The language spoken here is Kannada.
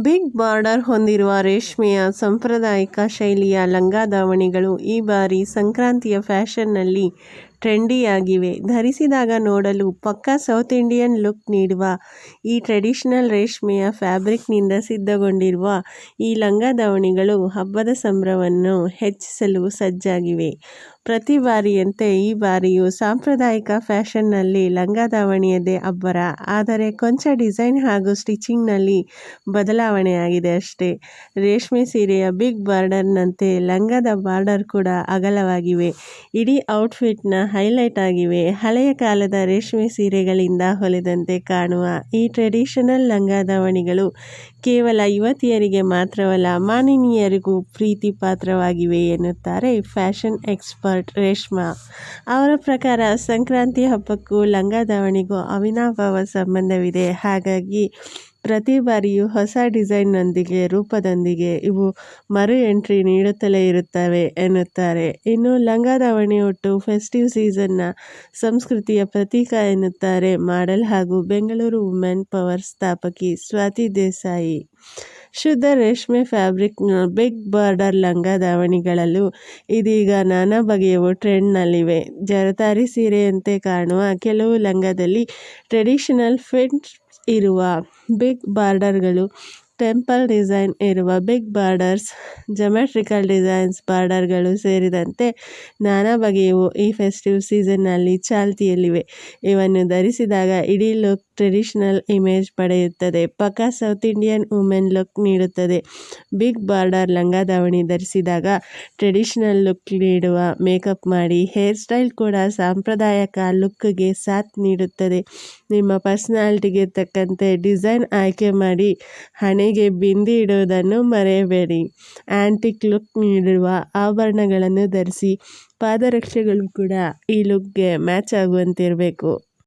ಬಿಗ್ ಬಾರ್ಡರ್ ಹೊಂದಿರುವ ರೇಷ್ಮೆಯ ಸಾಂಪ್ರದಾಯಿಕ ಶೈಲಿಯ ಲಂಗ ದಾವಣಿಗಳು ಈ ಬಾರಿ ಸಂಕ್ರಾಂತಿಯ ಫ್ಯಾಷನ್ನಲ್ಲಿ ಟ್ರೆಂಡಿಯಾಗಿವೆ. ಧರಿಸಿದಾಗ ನೋಡಲು ಪಕ್ಕಾ ಸೌತ್ ಇಂಡಿಯನ್ ಲುಕ್ ನೀಡುವ ಈ ಟ್ರೆಡಿಷನಲ್ ರೇಷ್ಮೆಯ ಫ್ಯಾಬ್ರಿಕ್ನಿಂದ ಸಿದ್ಧಗೊಂಡಿರುವ ಈ ಲಂಗ ದಾವಣಿಗಳು ಹಬ್ಬದ ಸಂಭ್ರಮವನ್ನು ಹೆಚ್ಚಿಸಲು ಸಜ್ಜಾಗಿವೆ. ಪ್ರತಿ ಬಾರಿಯಂತೆ ಈ ಬಾರಿಯೂ ಸಾಂಪ್ರದಾಯಿಕ ಫ್ಯಾಷನ್ನಲ್ಲಿ ಲಂಗ ದಾವಣಿಯದೇ ಅಬ್ಬರ. ಆದರೆ ಕೊಂಚ ಡಿಸೈನ್ ಹಾಗೂ ಸ್ಟಿಚಿಂಗ್ನಲ್ಲಿ ಬದಲಾವಣೆಯಾಗಿದೆ ಅಷ್ಟೇ. ರೇಷ್ಮೆ ಸೀರೆಯ ಬಿಗ್ ಬಾರ್ಡರ್ನಂತೆ ಲಂಗದ ಬಾರ್ಡರ್ ಕೂಡ ಅಗಲವಾಗಿವೆ. ಇಡೀ ಔಟ್ಫಿಟ್ನ ಹೈಲೈಟ್ ಆಗಿವೆ. ಹಳೆಯ ಕಾಲದ ರೇಷ್ಮೆ ಸೀರೆಗಳಿಂದ ಹೊಲೆದಂತೆ ಕಾಣುವ ಈ ಟ್ರೆಡಿಷನಲ್ ಲಂಗ ದಾವಣಿಗಳು ಕೇವಲ ಯುವತಿಯರಿಗೆ ಮಾತ್ರವಲ್ಲ, ಮಾನಿನಿಯರಿಗೂ ಪ್ರೀತಿ ಪಾತ್ರವಾಗಿವೆ ಎನ್ನುತ್ತಾರೆ ಫ್ಯಾಷನ್ ಎಕ್ಸ್ಪರ್ಟ್ ರೇಷ್ಮಾ. ಅವರ ಪ್ರಕಾರ ಸಂಕ್ರಾಂತಿ ಹಬ್ಬಕ್ಕೂ ಲಂಗ ದಾವಣಿಗೂ ಅವಿನಾಭಾವ ಸಂಬಂಧವಿದೆ. ಹಾಗಾಗಿ ಪ್ರತಿ ಬಾರಿಯೂ ಹೊಸ ಡಿಸೈನ್ನೊಂದಿಗೆ, ರೂಪದೊಂದಿಗೆ ಇವು ಮರು ಎಂಟ್ರಿ ನೀಡುತ್ತಲೇ ಇರುತ್ತವೆ ಎನ್ನುತ್ತಾರೆ. ಇನ್ನು ಲಂಗ ದಾವಣಿ ಒಟ್ಟು ಫೆಸ್ಟಿವ್ ಸೀಸನ್ನ ಸಂಸ್ಕೃತಿಯ ಪ್ರತೀಕ ಎನ್ನುತ್ತಾರೆ ಮಾಡೆಲ್ ಹಾಗೂ ಬೆಂಗಳೂರು ವುಮೆನ್ ಪವರ್ ಸ್ಥಾಪಕಿ ಸ್ವಾತಿ ದೇಸಾಯಿ. ಶುದ್ಧ ರೇಷ್ಮೆ ಫ್ಯಾಬ್ರಿಕ್ನ ಬಿಗ್ ಬಾರ್ಡರ್ ಲಂಗ ದಾವಣಿಗಳಲ್ಲೂ ಇದೀಗ ನಾನಾ ಬಗೆಯವು ಟ್ರೆಂಡ್ನಲ್ಲಿವೆ. ಜರತಾರಿ ಸೀರೆಯಂತೆ ಕಾಣುವ ಕೆಲವು ಲಂಗದಲ್ಲಿ ಟ್ರೆಡಿಷನಲ್ ಫಿಟ್ ಇರುವ ಬಿಗ್ ಬಾರ್ಡರ್ಗಳು ಟೆಂಪಲ್ ಡಿಸೈನ್ ಇರುವ ಬಿಗ್ ಬಾರ್ಡರ್ಸ್ ಜಮೆಟ್ರಿಕಲ್ ಡಿಸೈನ್ಸ್ ಬಾರ್ಡರ್ಗಳು ಸೇರಿದಂತೆ ನಾನಾ ಬಗೆಯವು ಈ ಫೆಸ್ಟಿವ್ ಸೀಸನ್ನಲ್ಲಿ ಚಾಲ್ತಿಯಲ್ಲಿವೆ. ಇವನ್ನು ಧರಿಸಿದಾಗ ಇಡೀ ಲುಕ್ ಟ್ರೆಡಿಷನಲ್ ಇಮೇಜ್ ಪಡೆಯುತ್ತದೆ. ಪಕ್ಕಾ ಸೌತ್ ಇಂಡಿಯನ್ ವುಮೆನ್ ಲುಕ್ ನೀಡುತ್ತದೆ. ಬಿಗ್ ಬಾರ್ಡರ್ ಲಂಗ ದಾವಣಿ ಧರಿಸಿದಾಗ ಟ್ರೆಡಿಷನಲ್ ಲುಕ್ ನೀಡುವ ಮೇಕಪ್ ಮಾಡಿ ಹೇರ್ ಸ್ಟೈಲ್ ಕೂಡ ಸಾಂಪ್ರದಾಯಿಕ ಲುಕ್ಗೆ ಸಾಥ್ ನೀಡುತ್ತದೆ. ನಿಮ್ಮ ಪರ್ಸನಾಲಿಟಿಗೆ ತಕ್ಕಂತೆ ಡಿಸೈನ್ ಆಯ್ಕೆ ಮಾಡಿ ಹಣೆಗೆ ಬಿಂದಿ ಇಡುವುದನ್ನು ಮರೆಯಬೇಡಿ. ಆ್ಯಂಟಿಕ್ ಲುಕ್ ನೀಡುವ ಆಭರಣಗಳನ್ನು ಧರಿಸಿ ಪಾದರಕ್ಷೆಗಳು ಕೂಡ ಈ ಲುಕ್ಗೆ ಮ್ಯಾಚ್ ಆಗುವಂತಿರಬೇಕು.